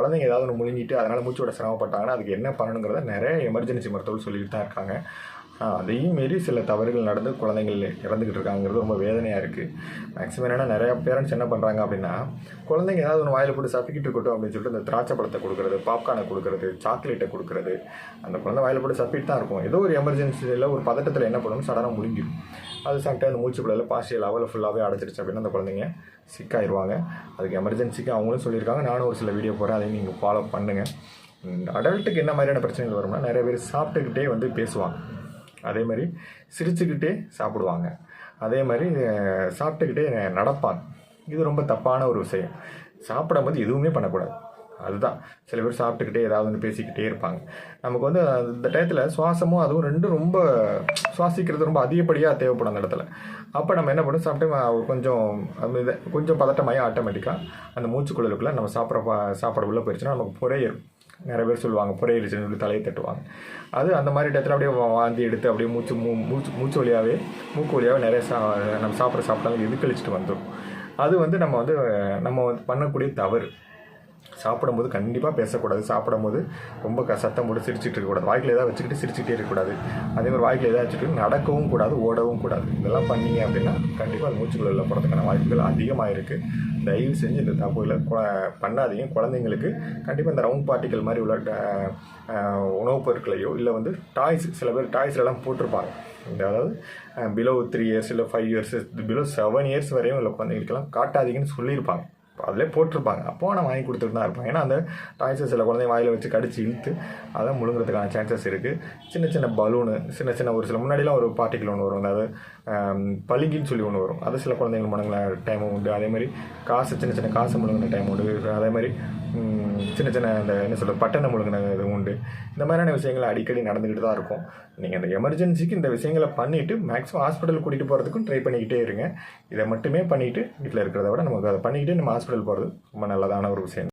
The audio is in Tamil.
குழந்தைங்க ஏதாவது ஒன்று முழுங்கிட்டு அதனால் மூச்சு விட சிரமப்பட்டாங்கன்னா அதுக்கு என்ன பண்ணணுங்கிறத நிறைய எமர்ஜென்சி மருத்துவர்கள் சொல்லிட்டு தான் இருக்காங்க. அதையும் மீறி சில தவறுகள் நடந்து குழந்தைகள் இறந்துக்கிட்டு இருக்காங்கிறது ரொம்ப வேதனையாக இருக்குது மேக்ஸிமம் என்னென்னா நிறையா பேரண்ட்ஸ் என்ன பண்ணுறாங்க அப்படின்னா குழந்தைங்க ஏதாவது ஒன்று வாயில் போட்டு சப்பிக்கிட்டு இருக்கட்டும் அப்படின்னு சொல்லிட்டு இந்த திராட்சை பழத்தை கொடுக்குறது பாப்கார்னை கொடுக்குறது சாக்லேட்டை கொடுக்குறது அந்த குழந்தை வாயில் போட்டு சப்பிட்டு தான் இருக்கும். ஏதோ ஒரு எமர்ஜென்சியில் ஒரு பதட்டத்தில் என்ன பண்ணணும் சடனாக முடிஞ்சிடும் அது சாப்பிட்டு அந்த மூச்சு பிள்ளையில் பாசியல் லெவலில் ஃபுல்லாகவே அடைச்சிருச்சு அப்படின்னா அந்த குழந்தைங்க சிக்காயிருவாங்க அதுக்கு எமர்ஜென்சிக்கு அவங்களும் சொல்லியிருக்காங்க. நானும் ஒரு சில வீடியோ போகிறேன் அதையும் நீங்கள் ஃபாலோ பண்ணுங்கள் அடல்ட்டுக்கு என்ன மாதிரியான பிரச்சனைகள் வரும்னா நிறைய பேர் சாப்பிட்டுக்கிட்டே வந்து பேசுவாங்க. அதே மாதிரி சிரிச்சுக்கிட்டே சாப்பிடுவாங்க. அதே மாதிரி சாப்பிட்டுக்கிட்டே நடப்பான். இது ரொம்ப தப்பான ஒரு விஷயம். சாப்பிடும்போது எதுவுமே பண்ணக்கூடாது. அதுதான். சில பேர் சாப்பிட்டுக்கிட்டே ஏதாவது ஒன்று பேசிக்கிட்டே இருப்பாங்க. நமக்கு வந்து அந்த டயத்தில் சுவாசமும் அதுவும் ரெண்டும் ரொம்ப சுவாசிக்கிறது ரொம்ப அதிகப்படியாக தேவைப்படும் அந்த இடத்துல. அப்போ நம்ம என்ன பண்ணணும் சாப்பிட்டு கொஞ்சம் கொஞ்சம் பதட்டமாகி ஆட்டோமேட்டிக்காக அந்த மூச்சுக்குழலுக்குள்ளே நம்ம சாப்பிட்ற பா- சாப்பாடு உள்ளே போயிடுச்சுன்னா நமக்கு புறையேறும் நிறைய பேர் சொல்லுவாங்க புரையிருச்சுன்னு சொல்லி தலையை தட்டுவாங்க. அது அந்த மாதிரி இடத்துல அப்படியே வாந்தி எடுத்து அப்படியே மூச்சு மூ மூச்சு மூச்சு வழியாகவே மூக்கு வழியாகவே நிறைய சா நம்ம சாப்பிட்ற சாப்பிட்டாலும் இது கழிச்சிட்டு வந்துடும் அது வந்து நம்ம வந்து நம்ம வந்து பண்ணக்கூடிய தவறு. சாப்பிடும்போது கண்டிப்பாக பேசக்கூடாது. சாப்பிடும்போது ரொம்ப க சத்தம் போட்டு சிரிச்சுட்டு இருக்கக்கூடாது. வாய்க்கில் ஏதாவது வச்சுக்கிட்டு சிரிச்சுட்டே இருக்கக்கூடாது. அதே மாதிரி வாய்க்கில் ஏதாவது வச்சுக்கிட்டு நடக்கவும் கூடாது ஓடவும் கூடாது. இதெல்லாம் பண்ணீங்க அப்படின்னா கண்டிப்பாக அந்த மூச்சுக்குள்ள போகிறதுக்கான வாய்ப்புகள் அதிகமாக இருக்குது தயவு செஞ்சு இந்த தப்புகளை கு- பண்ணாதீங்க. குழந்தைங்களுக்கு கண்டிப்பாக இந்த ரவுண்ட் பார்ட்டிக்கல் மாதிரி உள்ள உணவுப் பொருட்களையோ இல்லை வந்து டாய்ஸ் சில பேர் டாய்ஸ்லாம் போட்டிருப்பாங்க. இந்த அதாவது பிலோ த்ரீ இயர்ஸ் இல்லை five years below seven years வரையும் உள்ள குழந்தைங்களுக்கெல்லாம் காட்டாதீங்கன்னு சொல்லியிருப்பாங்க. அதிலே போட்டிருப்பாங்க. அப்போ நான் வாங்கி கொடுத்துட்டு தான் இருப்பேன். ஏன்னா அந்த டாய்ஸை சில குழந்தைங்க வாயில் வச்சு கடிச்சு இழுத்து அதை முழுங்குறதுக்கான சான்சஸ் இருக்குது சின்ன சின்ன பலூனு சின்ன சின்ன ஒரு சில முன்னாடிலாம் ஒரு பார்ட்டிக்கல் ஒன்று வரும். அதாவது பளிங்கின்னு சொல்லி ஒன்று வரும். அது சில குழந்தைங்க முடங்கின டைமும் உண்டு. அதே மாதிரி காசு சின்ன சின்ன காசு முழுங்கின டைம் உண்டு. அதே மாதிரி சின்ன சின்ன அந்த என்ன சொல்கிறது பட்டணம் முழுங்கின இது உண்டு. இந்த மாதிரியான விஷயங்கள் அடிக்கடி நடந்துக்கிட்டு தான் இருக்கும். நீங்கள் அந்த எமர்ஜென்சிக்கு இந்த விஷயங்களை பண்ணிவிட்டு மேக்ஸிமம் ஹாஸ்பிட்டல் கூட்டிகிட்டு போகிறதுக்கும் ட்ரை பண்ணிக்கிட்டே இருங்க. இதை மட்டுமே பண்ணிவிட்டு வீட்டில் இருக்கிறத விட நமக்கு அதை பண்ணிக்கிட்டு நம்ம ஹாஸ்பிட்டல் போகிறது ரொம்ப நல்லதான ஒரு விஷயம்.